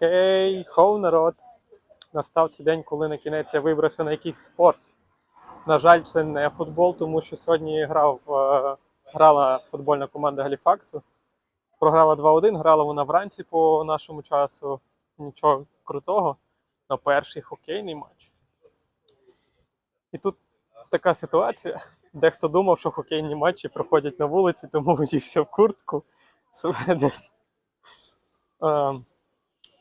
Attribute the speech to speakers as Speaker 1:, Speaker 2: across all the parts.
Speaker 1: Хей, хоу, народ! Настав цей день, коли на кінець я вибрався на якийсь спорт. На жаль, це не футбол, тому що сьогодні грав, е, грала футбольна команда Галіфаксу. Програла 2-1, грала вона вранці по нашому часу. Нічого крутого. На перший хокейний матч. І тут така ситуація. Дехто думав, що хокейні матчі проходять на вулиці, тому одівся в куртку. Сведер.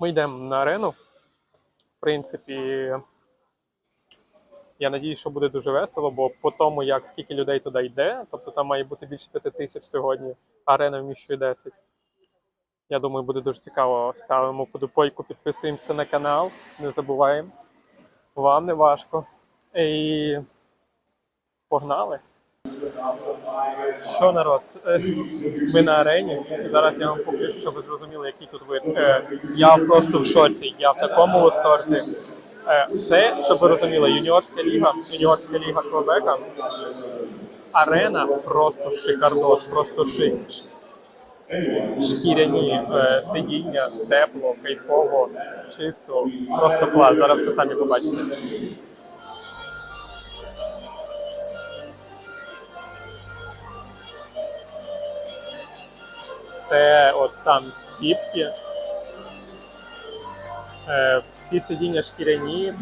Speaker 1: Ми йдемо на арену. В принципі, я надіюсь, що буде дуже весело, бо по тому, як скільки людей туди йде, тобто там має бути більше 5 тисяч сьогодні, арена вміщує 10. Я думаю, буде дуже цікаво. Ставимо подупойку, підписуємося на канал, не забуваємо. Вам не важко. І погнали! Що народ? Ми на арені. Зараз я вам покажу, щоб ви зрозуміли, який тут вид. Е, Я просто в шоці. Я в такому восторзі. Е, Це, щоб ви розуміли, юніорська ліга, юніорська ліга Квебека. Арена просто шикардос, просто шик. Шкіряні е, сидіння, тепло, кайфово, чисто, просто клас. Зараз все самі побачите. Це от сам кіпки. Е, всі сидіння шкіряні,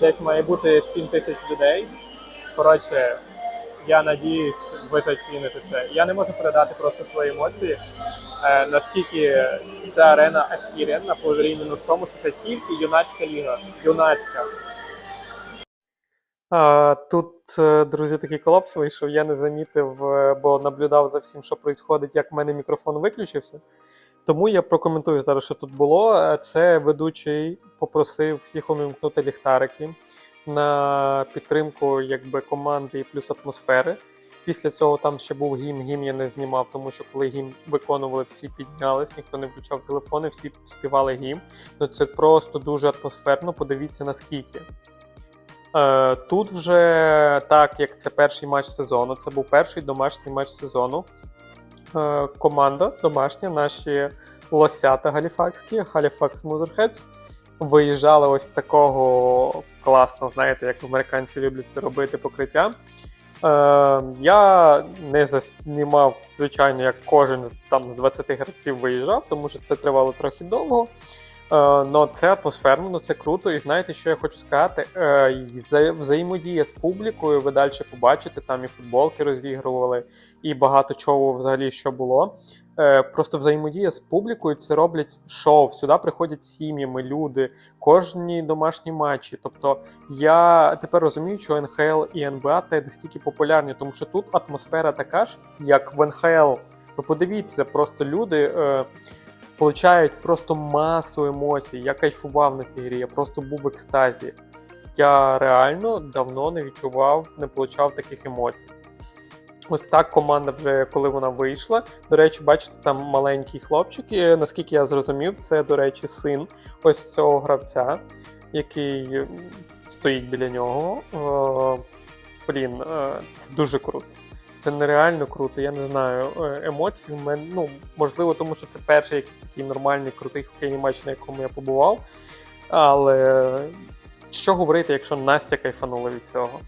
Speaker 1: десь має бути 7 тисяч людей. Коротше, я надіюсь, ви заціните це. Я не можу передати просто свої емоції. Е, наскільки ця арена ахіренна, порівняно з тому, що це тільки юнацька ліга. Юнацька. Тут, е, друзі, такий колапс вийшов. Я не замітив, е, бо наблюдав за всім, що відбувається, як в мене мікрофон виключився. Тому я прокоментую зараз, що тут було. Е, Це ведучий попросив всіх увімкнути ліхтарики на підтримку якби, команди і плюс атмосфери. Після цього там ще був гімн, гімн я не знімав, тому що коли гімн виконували, всі піднялись, ніхто не включав телефони, всі співали гімн. Ну це просто дуже атмосферно. Подивіться наскільки. Е, Тут вже так, як це перший матч сезону, це був перший домашній матч сезону. Е, Команда домашня, наші лосята галіфакські, Галіфакс Музерхедс, виїжджали ось такого класного, знаєте, як американці люблять це робити покриття. Е, я не заснімав, звичайно, як кожен там з 20 гравців виїжджав, тому що це тривало трохи довго. Но це атмосферно, ну це круто. І знаєте, що я хочу сказати? Е, взаємодія з публікою, ви далі побачите, там і футболки розігрували, і багато чого взагалі що було. Е, просто взаємодія з публікою це роблять шоу. Сюди приходять сім'ями, люди, кожні домашні матчі. Тобто я тепер розумію, що НХЛ і НБА те настільки популярні, тому що тут атмосфера така ж, як в НХЛ. Ви подивіться, просто люди. Получають просто масу емоцій. Я кайфував на цій грі, я просто був в екстазі. Я реально давно не відчував, не получав таких емоцій. Ось так команда вже коли вона вийшла. До речі, бачите, там маленький хлопчик, і, наскільки я зрозумів, це, до речі, син ось цього гравця, який стоїть біля нього. Блін, е, це дуже круто. Це нереально круто, я не знаю. е, Емоції в мене, ну, можливо, тому що це перший якийсь такий нормальний, крутий хокейний матч, на якому я побував. Але що говорити, якщо Настя кайфанула від цього?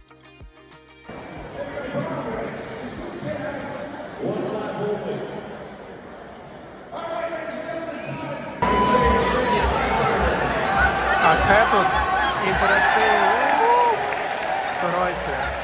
Speaker 1: А ще тут інтерактив. Коротше.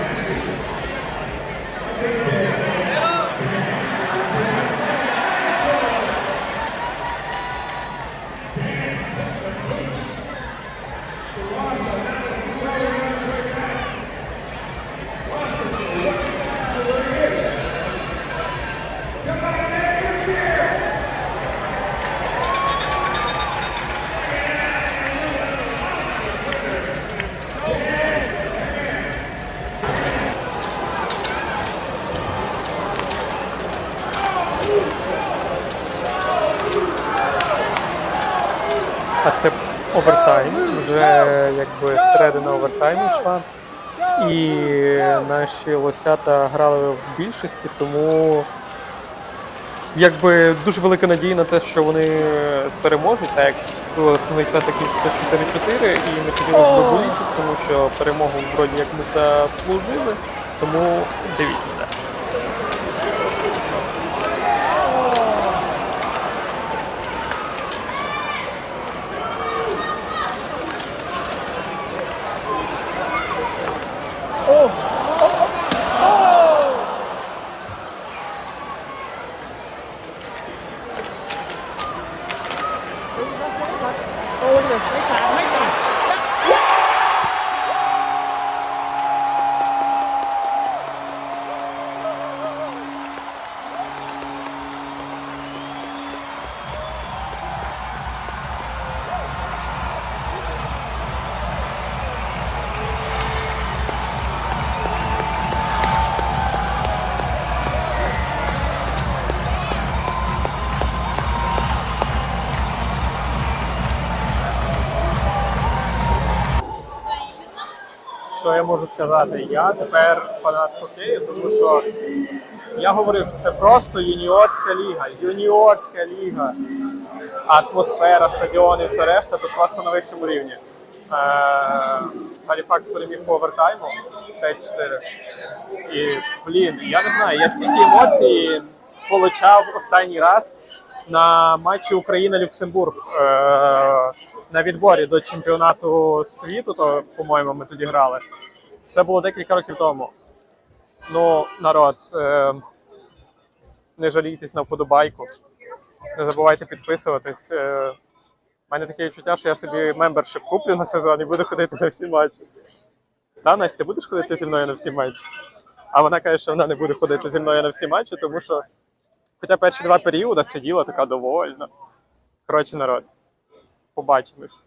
Speaker 1: あ!
Speaker 2: А це овертайм. Вже якби середина овертайму йшла. І наші лосята грали в більшості, тому якби дуже велика надія на те, що вони переможуть, так як основний час закінчився 4-4, і не хотілося б боліти, тому що перемогу вроді як ми заслужили. Тому дивіться. โอ
Speaker 1: เว
Speaker 2: อร์สไม่ขาดไม่ขาด
Speaker 1: Що я можу сказати? Я тепер фанат хокею, тому що я говорив, що це просто юніорська ліга. Юніорська ліга. Атмосфера, стадіони, все решта тут просто на вищому рівні. Е, Галіфакс переміг по овертайму 5-4. І, блін, я не знаю, я стільки емоцій получав останній раз на матчі Україна-Люксембург е, на відборі до чемпіонату світу, то, по-моєму, ми тоді грали. Це було декілька років тому. Ну, народ, е, не жалійтесь на вподобайку. Не забувайте підписуватись. Е, у мене таке відчуття, що я собі мембершип куплю на сезон і буду ходити на всі матчі. Та, Настя, будеш ходити зі мною на всі матчі? А вона каже, що вона не буде ходити зі мною на всі матчі, тому що хоча перші два періоди сиділа така довольна. Коротше, народ, побачимось.